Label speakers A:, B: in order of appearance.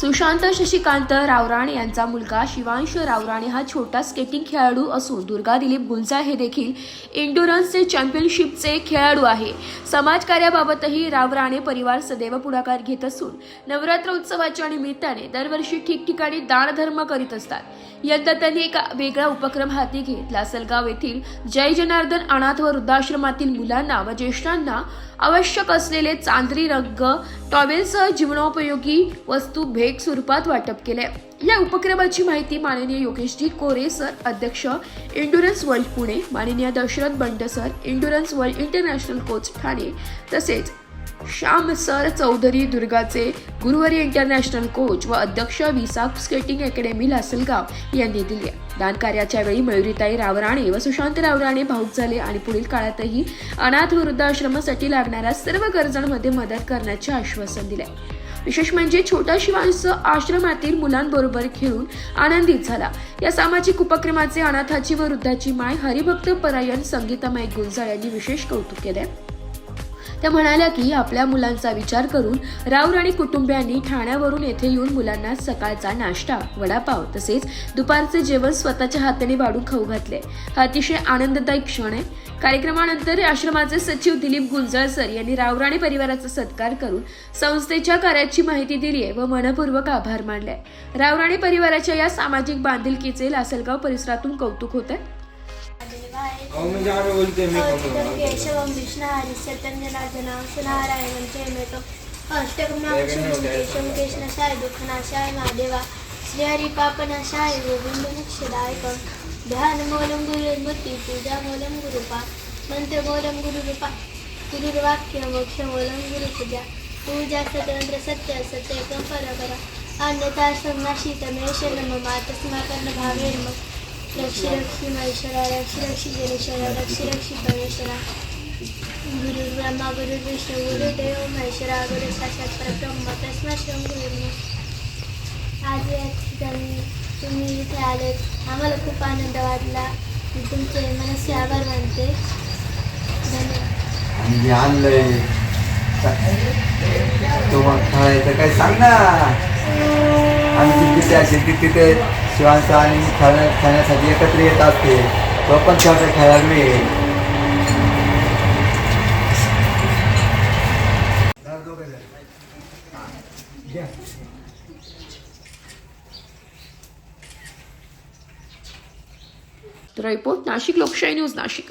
A: सुशांत शशिकांत रावराणे यांचा मुलगा शिवांश रावराणे हा छोटा स्केटिंग खेळाडू असून दुर्गा दिलीप गुंजा हे देखील इंडुरन्सचे चॅम्पियनशिपचे खेळाडू आहे. समाजकार्याबाबतही रावराणे परिवार सदैव पुढाकार घेत असून नवरात्र उत्सवाच्या निमित्ताने दरवर्षी ठिकठिकाणी दानधर्म करीत असतात. यंदा त्यांनी एक वेगळा उपक्रम हाती घेत लासलगाव येथील जय जनार्दन अनाथ व वृद्धाश्रमातील मुलांना व ज्येष्ठांना आवश्यक असलेले चांदरी रंग टॉवेलसह जीवनोपयोगी वस्तू भेट स्वरूपात वाटप केले. या उपक्रमाची माहिती माननीय योगेशजी कोरे सर अध्यक्ष इंडुरन्स वर्ल्ड पुणे माननीय Dashrath Band sir endurance world international coach Thane. तसेच श्याम सर चौधरी दुर्गाचे गुरुवारी इंटरनॅशनल कोच व अध्यक्ष विसाक स्केटिंग अकॅडमी लासलगाव यांनी दिले. दान कार्याच्या वेळी मयुरीताई रावराणे व सुशांत रावराणे भाऊक झाले आणि पुढील काळातही अनाथ वृद्धाश्रमासाठी लागणाऱ्या सर्व गरजांमध्ये मदत करण्याचे आश्वासन दिले. विशेष म्हणजे छोटा शिवांश आश्रमातील मुलांबरोबर खेळून आनंदित झाला. या सामाजिक उपक्रमाचे अनाथाची व वृद्धाची माय हरिभक्त परायण संगीतामाई गुंजाळ यांनी विशेष कौतुक केले. त्या म्हणाल्या की आपल्या मुलांचा विचार करून राऊर आणि कुटुंबियांनी ठाण्यावरून येथे येऊन मुलांना सकाळचा नाश्ता वडापाव तसेच दुपारचे जेवण स्वतःच्या हाताने वाढून खाऊ घातले. हा अतिशय आनंददायक क्षण आहे. कार्यक्रमानंतर आश्रमाचे सचिव दिलीप गुंजाळसर यांनी रावराणी परिवाराचा सत्कार करून संस्थेच्या कार्याची माहिती दिली आहे व मनपूर्वक आभार मानले. रावराणी परिवाराच्या या सामाजिक बांधिलकीचे लासलगाव परिसरातून कौतुक होते
B: आहे. केशवं विष्णुहरिस्य तञ्जनार्दनं सुनारायणं चैमेकम् अष्टकमनाक्षं केशवं केशनाशाय दुःखनाशाय महादेवा श्रीहरिपापनाशाय गोविन्दमुक्षदायकं ध्यानमूलं गुरुर्मूर्ति पूजामूलं गुरुपा मन्त्रमूलं गुरुरूपा गुरुर्वाक्य मोक्षमूलं गुरुपूजा पूजा सतंत्र सत्य सत्येकं परपरा अन्यथा संनाशितमेष मम तस्माकर्ण भावेन मम रक्षी रक्षी महेश्वरा रक्षी रक्षी जनेश्वरा रक्षी रक्षी परमेश्वरा. गुरु ब्रह्मा गुरु विष्णू गुरुदेव महेश्वरा गुरु साक्षात परब्रह्म तस्मा श्रम गुरु आज या ठिकाणी तुम्ही इथे आलेत. आम्हाला खूप आनंद वाटला. मी तुमचे मनसे आभार मानते. धन्यवाद.
C: जे आणलंय तो मग काय सांग ना. आमची जिथे असेल ती तिथे शिवांचा आणि खेळण्या खेळण्यासाठी एकत्र येत असते. तो पण खेळायला मिळेल
A: तर रिपोर्ट नाशिक लोकशाही न्यूज नाशिक.